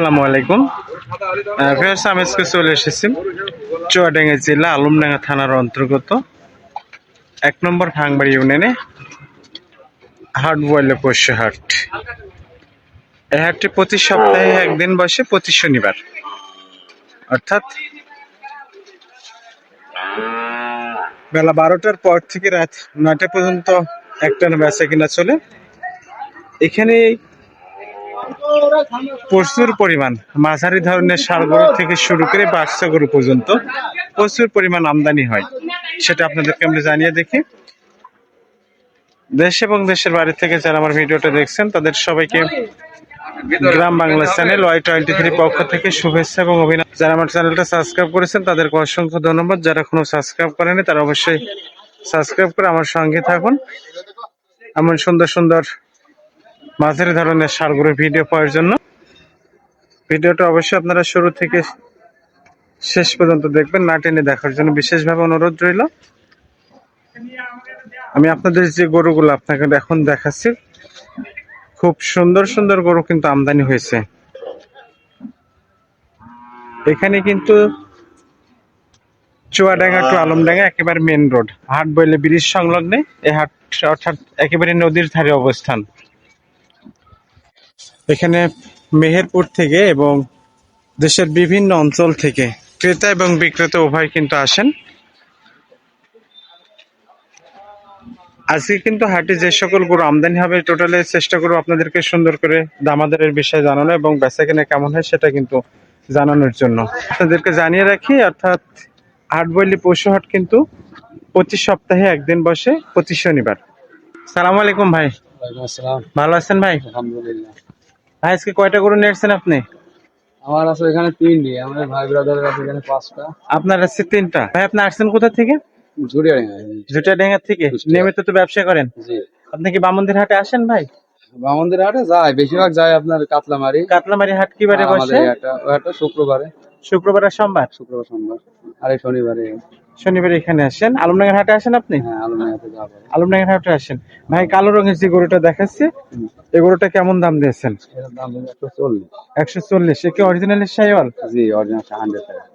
আসসালামু আলাইকুম। ফেরস আমি আজকে চলে এসেছি চুয়াডাঙ্গা জেলা আলমডাঙ্গা থানার অন্তর্গত এক নম্বর ভাঙবাড়ি ইউনিয়নে হাট বয়লে পশ্য হাট। এই হাটটি প্রতি সপ্তাহে একদিন বসে, প্রতি শনিবার। অর্থাৎ বেলা বারোটার পর থেকে রাত নয়টা পর্যন্ত একটানা বেচা কিনা চলে। এখানে প্রচুর পরিমাণ। মাঝারি ধরনের গরু থেকে শুরু করে বাচ্চা গরু পর্যন্ত প্রচুর পরিমাণ আমদানি হয়। সেটা আপনাদেরকে আমরা জানিয়ে দেখি। দেশ এবং দেশের বাড়ি থেকে যারা আমার ভিডিওটা দেখছেন, তাদের সবাইকে Gram Bangla channel Y twenty three পক্ষ থেকে শুভেচ্ছা এবং অভিনন্দন। যারা আমার চ্যানেলটা সাবস্ক্রাইব করেছেন, তাদেরকে অসংখ্য ধন্যবাদ। যারা কোনো সাবস্ক্রাইব করেনি তারা অবশ্যই সাবস্ক্রাইব করে আমার সঙ্গে থাকুন। এমন সুন্দর সুন্দর মাঝারি ধরনের সারগুলোর ভিডিও পাওয়ার জন্য। ভিডিওটা অবশ্যই আপনারা শুরু থেকে শেষ পর্যন্ত দেখবেন, না টেনে দেখার জন্য। বিশেষভাবে অনুরোধ রইল। আমি আপনাদের যে গরুগুলো আপনাকে এখন দেখাচ্ছি, খুব সুন্দর সুন্দর গরু কিন্তু আমদানি হয়েছে। এখানে কিন্তু চুয়াডাঙ্গা টু আলমডাঙ্গা একেবারে মেন রোড হাট বইলে ব্রিজ সংলগ্নে, এই হাট অর্থাৎ একেবারে নদীর ধারে অবস্থান। এখানে মেহেরপুর থেকে এবং দেশের বিভিন্ন অঞ্চল থেকে ক্রেতা এবং বিক্রেতা উভয় কিন্তু আসেন। আজকে কিন্তু হাটে যে সকল গরু আমদানি হবে টোটালে চেষ্টা করব আপনাদেরকে সুন্দর করে দামাদারের বিষয়ে জানানো এবং বেচা কেনা কেমন হয় সেটা কিন্তু জানানোর জন্য। আপনাদেরকে জানিয়ে রাখি অর্থাৎ হাটবৈলি পশু হাট কিন্তু প্রতি সপ্তাহে একদিন বসে প্রতি শনিবার। সালাম আলাইকুম ভাই। ভালো আছেন ভাই? আলহামদুলিল্লাহ। ভাই আজকে কয়টা গরু নিয়েছেন আপনি? আমার আছে এখানে তিনটি আমাদের ভাই ব্রাদারের আছে এখানে পাঁচটা। আপনার আছে তিনটা। ভাই আপনি আসছেন কোথা থেকে? জুটা ডেঙ্গা থেকে। নিয়মিত তো ব্যবসা করেন। জি। আপনি কি বামন্দির হাটে আসেন ভাই? বামন্দির হাটে যায় বেশিরভাগ যায় আপনার কাতলামারি। কাতলামারি হাট কি বারে বসে? শুক্রবারে। শুক্রবার আর সোমবার? শুক্রবার সোমবার। আর শনিবারে। শনিবার এখানে আসেন। আলমডাঙ্গার হাটে আসেন আপনি? হ্যাঁ আলমডাঙ্গার হাটে আসেন। ভাই কালো রঙের যে গরুটা দেখাচ্ছি এই গরুটা কেমন দাম দিয়েছেন? একশো চল্লিশ। একশো চল্লিশ। এ কি অরিজিনাল সাইওয়াল? জি অরিজিনাল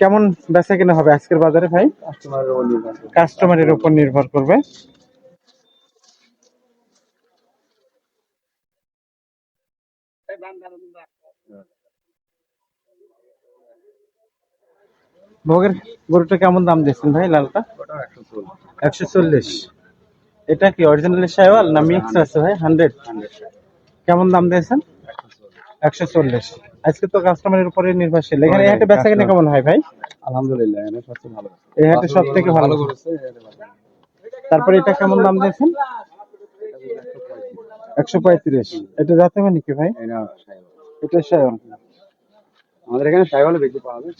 কেমন বেচা কিনা হবে আজকের বাজারে ভাই। কাস্টমারের উপর নির্ভর করবে। ভোগের গরুটা কেমন দাম দিচ্ছেন ভাই লালটা? একশো চল্লিশ। এটা কি অরিজিনাল সাইওয়াল না মিক্স আছে ভাই? হান্ড্রেড কেমন দাম দিয়েছেন? একশো চল্লিশ। আজকে তো কাস্টমারের উপরে নির্ভরশীল। এখানে এই হাটে বেচা কিনা কেমন হয় ভাই? আলহামদুলিল্লাহ এটা সবচেয়ে ভালো। এই হাটে সব থেকে ভালো। তারপরে এটা কেমন দাম দিয়েছেন? একশো পঁয়ত্রিশ। এটা যাতে মানে কি ভাই? এটা সাইওয়াল। এটা সায়ন আমাদের এখানে সাইওয়ালে বেশি পাওয়া যায়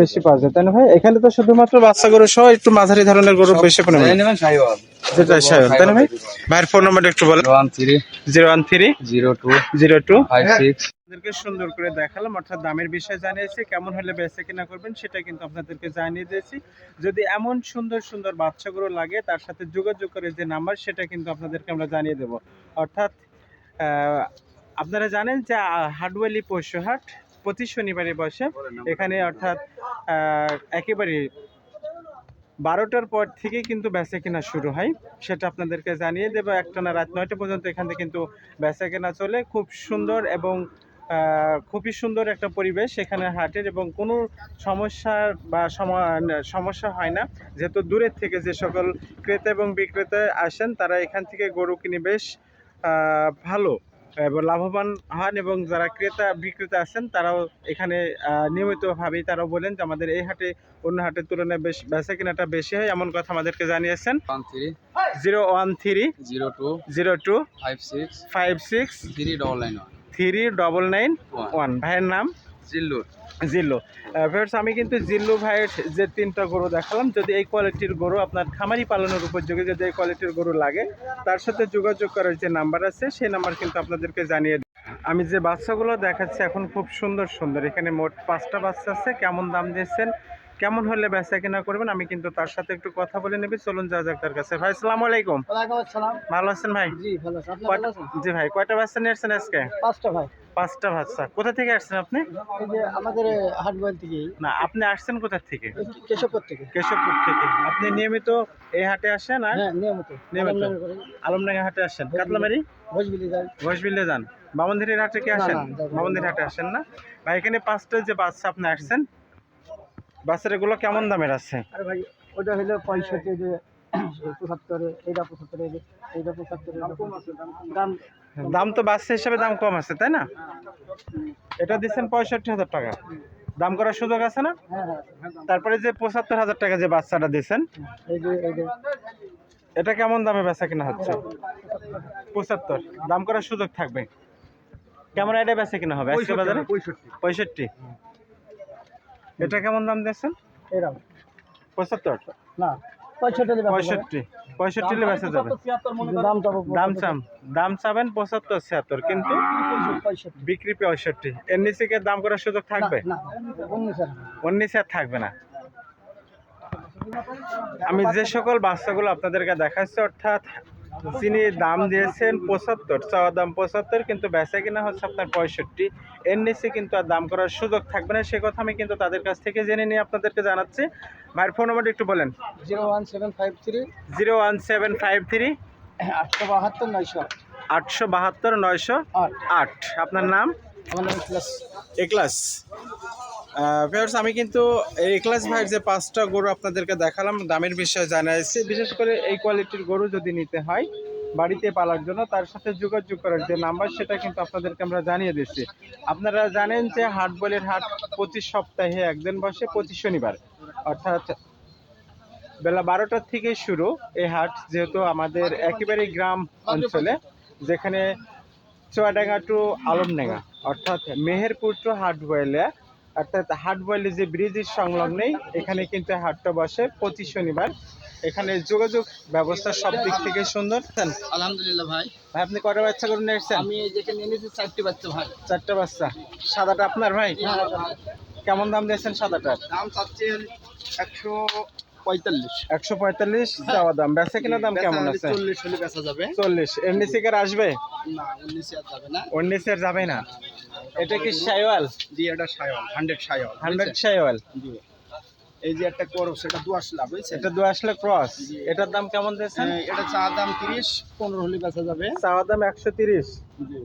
বেশি পাওয়া যায়। তাই না ভাই এখানে তো শুধুমাত্র বাচ্চা গরু সহ একটু মাঝারি ধরনের গরু বেশি নেবেন সাইওয়াল যেটা তাই না ভাই? ভাইয়ের ফোন নাম্বারটা একটু বলেন। One three. Zero one three. Zero two. Zero two. Five six. আপনাদেরকে সুন্দর করে দেখালাম অর্থাৎ দামের বিষয় জানিয়েছি কেমন হলে বেচে কিনা করবেন সেটা কিন্তু আপনাদেরকে জানিয়ে দিয়েছি। যদি এমন সুন্দর সুন্দর বাচ্চাগুলো লাগে তার সাথে যোগাযোগ করে যে নাম্বার সেটা কিন্তু আপনাদেরকে আমরা জানিয়ে দেব। অর্থাৎ আহ, আপনারা জানেন যে আহ, হাটওয়ালি পশুহাট প্রতি শনিবারে বসে। এখানে অর্থাৎ একেবারে বারোটার পর থেকে কিন্তু বেচা কেনা শুরু হয়। সেটা আপনাদেরকে জানিয়ে দেবো একটানা রাত নয়টা পর্যন্ত এখানে কিন্তু বেচা কেনা চলে। খুব সুন্দর এবং খুবই সুন্দর একটা পরিবেশ এখানে হাটের এবং কোনো সমস্যা বা সমা- সমস্যা হয় না। যেহেতু দূরের থেকে যে সকল ক্রেতা এবং বিক্রেতা আসেন তারা এখান থেকে গরু কিনে বেশ ভালো লাভবান হন এবং যারা ক্রেতা বিক্রেতা আছেন তারাও এখানে নিয়মিতভাবেই তারাও বলেন যে আমাদের এই হাটে অন্য হাটের তুলনায় বেশ বেচা কেনাটা বেশি হয় এমন কথা আমাদেরকে জানিয়েছেন। Zero one three zero two zero two five six five six three double nine three double nine one. ভাইয়ের নাম? জিল্লুর। জিল্লু। ফেরস আমি কিন্তু জিল্লু ভাইয়ের যে তিনটা গরু দেখালাম যদি এই কোয়ালিটির গরু আপনার খামারি পালনের উপযোগী যদি এই কোয়ালিটির গরু লাগে তার সাথে যোগাযোগ করার যে নাম্বার আছে সেই নাম্বার কিন্তু আপনাদেরকে জানিয়ে দিই। আমি যে বাচ্চাগুলো দেখাচ্ছি এখন খুব সুন্দর সুন্দর। এখানে মোট পাঁচটা বাচ্চা আছে কেমন দাম দিয়েছেন কেমন হলে বেচা কেনা করবেন আমি কিন্তু তার সাথে একটু কথা বলে নেবি। চলুন যা যাক তার কাছে। ভাই সালাম আলাইকুম। আসসালাম। ভালো আছেন ভাই? জি ভালো জি ভাই কয়টা বাচ্চা নিয়েছেন আজকে? পাঁচটা ভাই। পাঁচটা বাচ্চা কোথা থেকে আসছেন আপনি? এই যে আমাদের হাটবাইল থেকে না আপনি আসছেন কোথা থেকে? কেশবপুর থেকে। কেশবপুর থেকে। আপনি নিয়মিত এই হাটে আসেন আর? হ্যাঁ নিয়মিত। নিয়মিত। আলমডাঙ্গা হাটে আসেন। কাতলামারি? ভোজবিলি যাই। ঘোষবিল্লে যান। বামনধির হাটে কি আসেন। বামনধির হাটে আসেন না? ভাই এখানে পাঁচটা যে বাচ্চা আপনি আসছেন বাচ্চার এগুলো কেমন দামের আছে? আরে ভাই ওটা হলো পঁয়ষট্টি যে পঁচাত্তরে এইটা পঁচাত্তরে এইটা পঁচাত্তরে দাম দাম তো বাচ্চা হিসাবে দাম কম আছে তাই না? এটা দিচ্ছেন পঁয়ষট্টি হাজার টাকা। দাম করার সুযোগ আছে না? তারপরে যে পঁচাত্তর হাজার টাকা যে বাচ্চাটা যে এটা কেমন দামে বেচা কিনা হচ্ছে? পঁচাত্তর। দাম করার সুযোগ থাকবে। কেমন এটা বেচা কিনা হবে? আজকে বাজারে? পঁয়ষট্টি। এটা কেমন দাম দিচ্ছেন? এরকম। পঁচাত্তর? না। পঁয়ষট্টি হলে বেচা পঁয়ষট্টি পঁয়ষট্টি যাবে। দাম চাম দাম চাবেন পঁচাত্তর ছিয়াত্তর কিন্তু বিক্রি পঁয়ষট্টি। এর নিচে কি দাম করার সুযোগ থাকবে? উনিশ আর থাকবে না। আমি যে সকল বাচ্চাগুলো আপনাদেরকে দেখাচ্ছি অর্থাৎ যিনি দাম দিয়েছেন পঁচাত্তর চাওয়া দাম পঁচাত্তর কিন্তু বেচা কিনা হচ্ছে আপনার পঁয়ষট্টি। এর নিচে কিন্তু আর দাম করার সুযোগ থাকবে না। সে কথা আমি কিন্তু তাদের কাছ থেকে জেনে নিয়ে আপনাদেরকে জানাচ্ছি। ভাইয়ের ফোন নাম্বারটা একটু বলেন। Zero one seven five three. Zero one seven five three. আটশো বাহাত্তর নয়শো আটশো বাহাত্তর নয়শো আট। আপনার নাম? আমার নাম প্লাস এক্লাস ভিউয়ার্স আমি কিন্তু এই ক্লাস ভাইয়ের যে পাঁচটা গরু আপনাদেরকে দেখালাম, দামের বিষয়ে জানাইছি বিশেষ করে এই কোয়ালিটির গরু যদি নিতে হয়, বাড়িতে পালার জন্য, তার সাথে যোগাযোগ করার যে নাম্বার সেটা কিন্তু আপনাদেরকে আমরা জানিয়ে দিচ্ছি। আপনারা জানেন যে হাট বলের হাট প্রতি সপ্তাহে একদিন বসে প্রতি শনিবার। অর্থাৎ বেলা বারোটার থেকে শুরু এই হাট, যেহেতু আমাদের একেবারে গ্রাম অঞ্চলে, যেখানে চুয়াডাঙ্গা টু আলমডাঙ্গা, অর্থাৎ মেহেরপুর টু হাটবয়েলে অর্থাৎ হাটবয়েলে যে ব্রিজের সংলগ্নেই এখানে কিন্তু হাটটা বসে প্রতি শনিবার। এখানে যোগাযোগ ব্যবস্থা সব দিক থেকে সুন্দর। আলহামদুলিল্লাহ ভাই। ভাই আপনি কটা বাচ্চা করে নিয়ে এসেছেন আমি যেখানে এনেছি চারটি বাচ্চা ভাই। চারটা বাচ্চা। সাদাটা আপনার ভাই? কেমন দাম দিয়েছেন সাদাটার? দাম চাচ্ছে একশো পঁয়তাল্লিশ। একশো পঁয়তাল্লিশ চাওয়া দাম। বেচা কিনা দাম কেমন আছে? চল্লিশ হলে বেচা যাবে। চল্লিশ। এর নিচে আসবে? না উনিশে আর যাবে না। ওর আর যাবে না? এটা কি সাইওয়াল জি এটা সায়ল হান্ড্রেড সায়ল হান্ড্রেড সাইওয়াল জি। এই যে একটা করো সেটা দু আসলা বুঝছেন? এটা দু আসলে ক্রস। এটার দাম কেমন দিয়েছেন? হ্যাঁ, এটা চা দাম তিরিশ পনেরো হলে বেচা যাবে। চাওয়া দাম একশো তিরিশ। জি।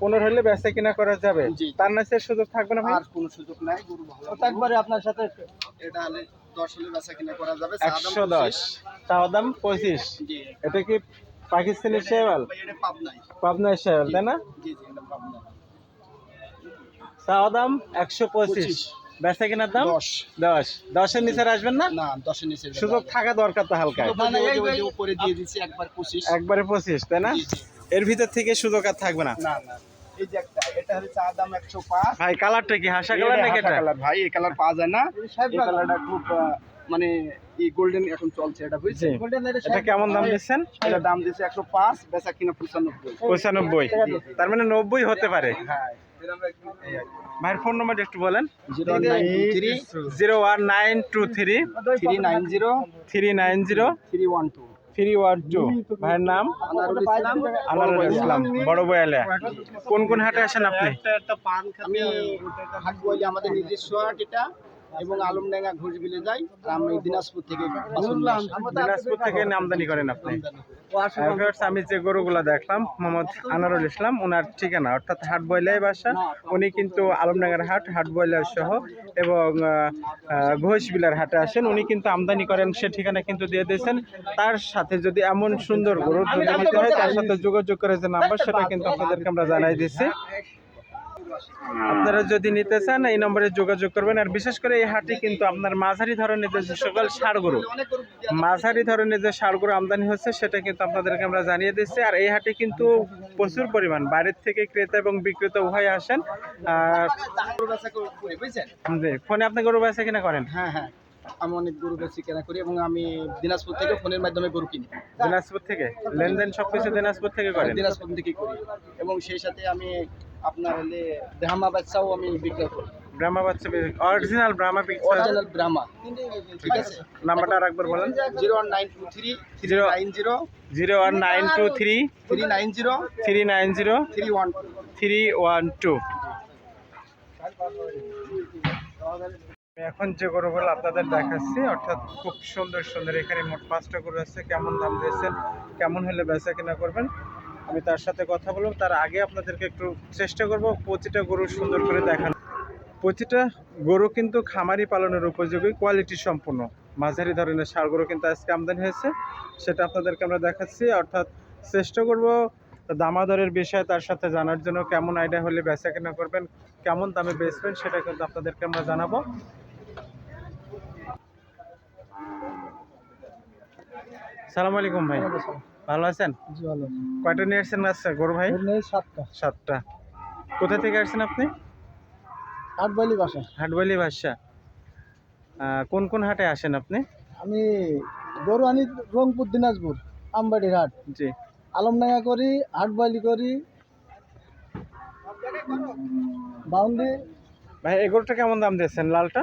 পনেরো হলে বেচা কিনা করা যাবে? তার নাচের সুযোগ থাকবে না আর কোনো সুযোগ নাই গরু ভালো। একবারে আপনার সাথে এটা হলে দশ হলে বেচা কিনা করা যাবে। একশো দশ। 25 চাওয়া দাম পঁচিশ। এটা কি পাকিস্তানি শেওয়াল শেওয়াল তাই না? চাওয়া দাম একশো পঁচিশ। পঁচিশ। বেচা কিনার দাম? দশ। দশ। দশের নিচে আসবেন না? না দশের নিচে সুযোগ থাকা দরকার তো হালকা উপরে দিয়ে দিচ্ছি একবার পঁচিশ। একবারে পঁচিশ তাই না। এর ভিতর থেকে সুযোগ আর থাকবে না। না না। এই যে এটা হচ্ছে চা দাম একশো পাঁচ। ভাই কালারটা কি? হাসা কালার নাকি এটা? কালার ভাই এই কালার পাওয়া যায় না। এই কালারটা খুব মানে এই গোল্ডেন এখন চলছে এটা বুঝছেন। এটা কেমন দাম দিচ্ছেন? এটা দাম দিচ্ছে একশো পাঁচ বেচা কিনা পঁচানব্বই। পঁচানব্বই। তার মানে নব্বই হতে পারে? হ্যাঁ ভাইয়ের ফোন নাম্বার একটু বলেন। Zero one nine two three. Three nine zero three nine zero. Three one two. Three one two ভাইয়ের নাম? আনারুল ইসলাম। আনারুল বড় বয়ালে। কোন কোন হাটে আসেন আপনি? আমি হাট বলি আমাদের নিজস্ব হাট এটা। এবং আলমডাঙ্গা ঘোষবিলে যাই আর আমি দিনাজপুর থেকে। দিনাজপুর থেকে আমদানি করেন আপনি। viewers, আমি যে গরুগুলো দেখলাম মোহাম্মদ আনারুল ইসলাম ওনার ঠিকানা অর্থাৎ হাট বয়লাই বাসা উনি কিন্তু আলমডাঙ্গার হাট হাট বয়লার সহ এবং ঘোষবিলার হাটে আসেন। উনি কিন্তু আমদানি করেন সে ঠিকানা কিন্তু দিয়ে দিয়েছেন। তার সাথে যদি এমন সুন্দর গরু নিতে হয় তার সাথে যোগাযোগ করে যে নাম্বার সেটা কিন্তু আপনাদেরকে আমরা জানাই দিচ্ছি। আপনারা যদি নিতে চান এই নম্বরে যোগাযোগ করবেন। আর বিশেষ করে এই হাটে কিন্তু আপনার মাঝারি ধরনের যে সকল ষাড় গরু মাঝারি ধরনের যে সারগুলো আমদানি হচ্ছে সেটা কিন্তু আপনাদেরকে আমরা জানিয়ে দিচ্ছি। আর এই হাটে কিন্তু প্রচুর পরিমাণ বাইরের থেকে ক্রেতা এবং বিক্রেতা উভয় আসেন। আর করি, ফোনে আপনি গরু বেচা কিনা করেন? হ্যাঁ হ্যাঁ। আমি অনেক গরু বেশি কেনা করি এবং আমি দিনাজপুর থেকে ফোনের মাধ্যমে গরু কিনি। দিনাজপুর থেকে? লেনদেন সবকিছু দিনাজপুর থেকে করেন? দিনাজপুর থেকে করি। এবং সেই সাথে আমি আপনার হলে দেহামা বাচ্চাও আমি বিক্রয় করি ব্রাহ্মা বাচ্চা original Brahma picture original Brahma. ঠিক আছে। নাম্বারটা আর একবার বলেন। Zero one nine two three Zero- nine zero zero one nine two three three nine zero. Three nine zero three one three one two এখন যে গরুগুলো আপনাদের দেখাচ্ছি অর্থাৎ খুব সুন্দর সুন্দর এখানে মোট পাঁচটা গরু আছে কেমন দাম দিয়েছেন কেমন হলে বেচা কিনা করবেন আমি তার সাথে কথা বলব তার আগে আপনাদেরকে একটু চেষ্টা করব প্রতিটা গরু সুন্দর করে দেখানো প্রতিটা গরু কিন্তু খামারি পালনের উপযোগী কোয়ালিটি সম্পূর্ণ। মাঝারি ধরনের ষাড় গরু কিন্তু আজকে আমদানি হয়েছে, সেটা আপনাদেরকে আমরা দেখাচ্ছি। অর্থাৎ চেষ্টা করব দামাদরের বিষয়ে তার সাথে জানার জন্য, কেমন আইডিয়া হলে বেচা কেনা করবেন, কেমন দামে বেচবেন, সেটা কিন্তু আপনাদেরকে আমরা জানাব। সালাম আলাইকুম ভাই। ভালো আছেন? জি ভালো কয়টা নিয়ে আসছেন আচ্ছা গরু ভাই? সাতটা। সাতটা। কোথা থেকে আসছেন আপনি? হাটবালি বাসা। হাটবালি বাদশা কোন কোন হাটে আসেন আপনি? আমি গরু আনি রংপুর দিনাজপুর আমবাড়ির হাট। জি। আলমডাঙ্গা করি হাটবালি করি বাউন্ডি। ভাই এই গরুটা কেমন দাম দিয়েছেন? লালটা?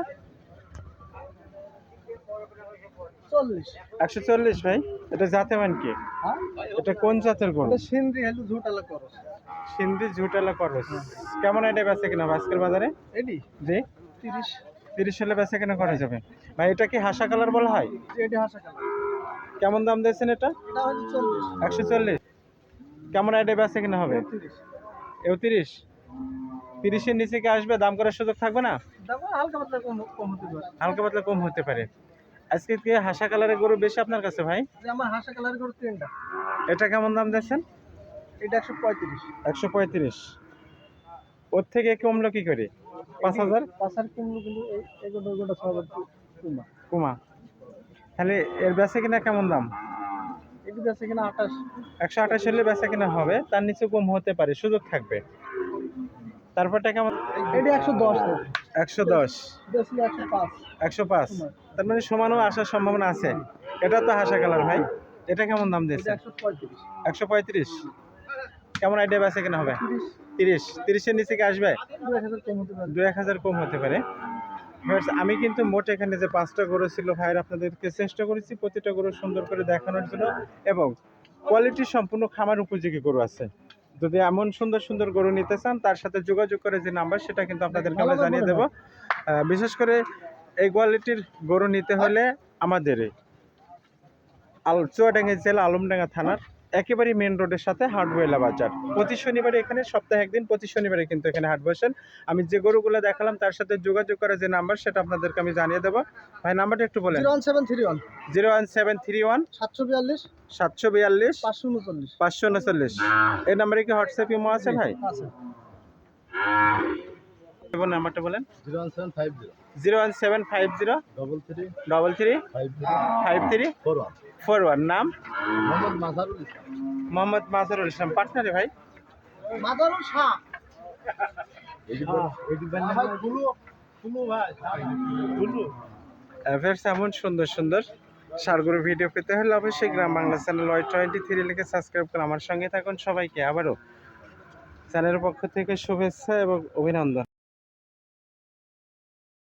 চল্লিশ। একশো চল্লিশ ভাই? এটা জাতে মান কি? হ্যাঁ? এটা কোন জাতের গরু? এটা সিন্দ্রি হেলু ঝুটালা করো সিন্ধি ঝুটালা করস। কেমন এটা বেচে কিনা আজকের বাজারে? এডি। জি? তিরিশ। তিরিশ হলে বেচে কিনা করা যাবে। ভাই এটা কি হাসা কালার বলা হয়? এডি হাসা কালার। কেমন দাম দিয়েছেন এটা? এটা একশো চল্লিশ। কেমন আইডিয়া বেচে কিনা হবে? এও তিরিশ? তিরিশের নিচে কি আসবে? দাম করার সুযোগ থাকবে না? দাম হালকা পাতলা কম হতে পারে। হালকা পাতলা কম হতে পারে। আজকে কি হাসা কালারের গরু বেশি আপনার কাছে ভাই? আমার হাসা কালার গরু তিনটা। এটা কেমন দাম দিয়েছেন এটা একশো পঁয়ত্রিশ। একশো পঁয়ত্রিশ। ওর থেকে কমলো কি করে? পাঁচ হাজার? পাঁচার কিনলো কিন্তু এই এগুলো ওগুলো ছ হাজার কিনবা কমা। তাহলে এর বেচা কিনা কেমন দাম? এটি আছে কিনা আঠাশ। একশো আঠাশ হলে বেচা কিনা হবে তার নিচে কম হতে পারে সুযোগ থাকবে। তারপরটা কেমন? এটি একশো দশ। একশো দশ। একশো পাঁচ। একশো পাঁচ। তার মানে সমানও আসার সম্ভাবনা আছে। এটা তো হাসা কালার ভাই। এটা কেমন দাম দিয়েছে একশো পঁয়ত্রিশ। কেমন আইডিয়া বেচা কিনা হবে? তিরিশ। তিরিশ। তিরিশের নিচে কি আসবে? দু এক হাজার কম হতে পারে। আমি কিন্তু মোট এখানে যে পাঁচটা গরু ছিল ভাইয়ের আপনাদেরকে চেষ্টা করেছি প্রতিটা গরু সুন্দর করে দেখানোর জন্য এবং কোয়ালিটি সম্পূর্ণ খামার উপযোগী গরু আছে। যদি এমন সুন্দর সুন্দর গরু নিতে চান তার সাথে যোগাযোগ করে যে নাম্বার সেটা কিন্তু আপনাদেরকে আমরা জানিয়ে দেবো। বিশেষ করে এই কোয়ালিটির গরু নিতে হলে আমাদের আল চুয়াডাঙ্গা জেলা আলমডাঙ্গা থানার একেবারে মেন রোডের সাথে হাটবইলা বাজার। প্রতি শনিবারে এখানে সপ্তাহে একদিন প্রতি শনিবারে কিন্তু এখানে হাট বসেন। আমি যে গরুগুলো দেখালাম তার সাথে যোগাযোগ করার যে নাম্বার সেটা আপনাদেরকে আমি জানিয়ে দেবো। ভাই নাম্বারটা একটু বলেন। Zero one seven three one. Zero one seven three one. সাতশো বিয়াল্লিশ। সাতশো বিয়াল্লিশ। পাঁচশো উনচল্লিশ। পাঁচশো উনচল্লিশ। এই নাম্বারে কি হোয়াটসঅ্যাপ ইমো আছে ভাই? আছে। নাম্বারটা বলেন। Zero one seven five zero. Zero one seven five zero double three double three five three four one four one নাম মোহাম্মদ মাজারুল ইসলাম মোহাম্মদ মাজারুল ইসলাম পাটনারে ভাই মাজারুল শাহ এমন সুন্দর সুন্দর। সারগুলো ভিডিও পেতে হলে অবশ্যই Gram Bangla channel Y twenty three লিখে সাবস্ক্রাইব করে আমার সঙ্গে থাকুন সবাইকে আবারও। চ্যানেলের পক্ষ থেকে শুভেচ্ছা এবং অভিনন্দন।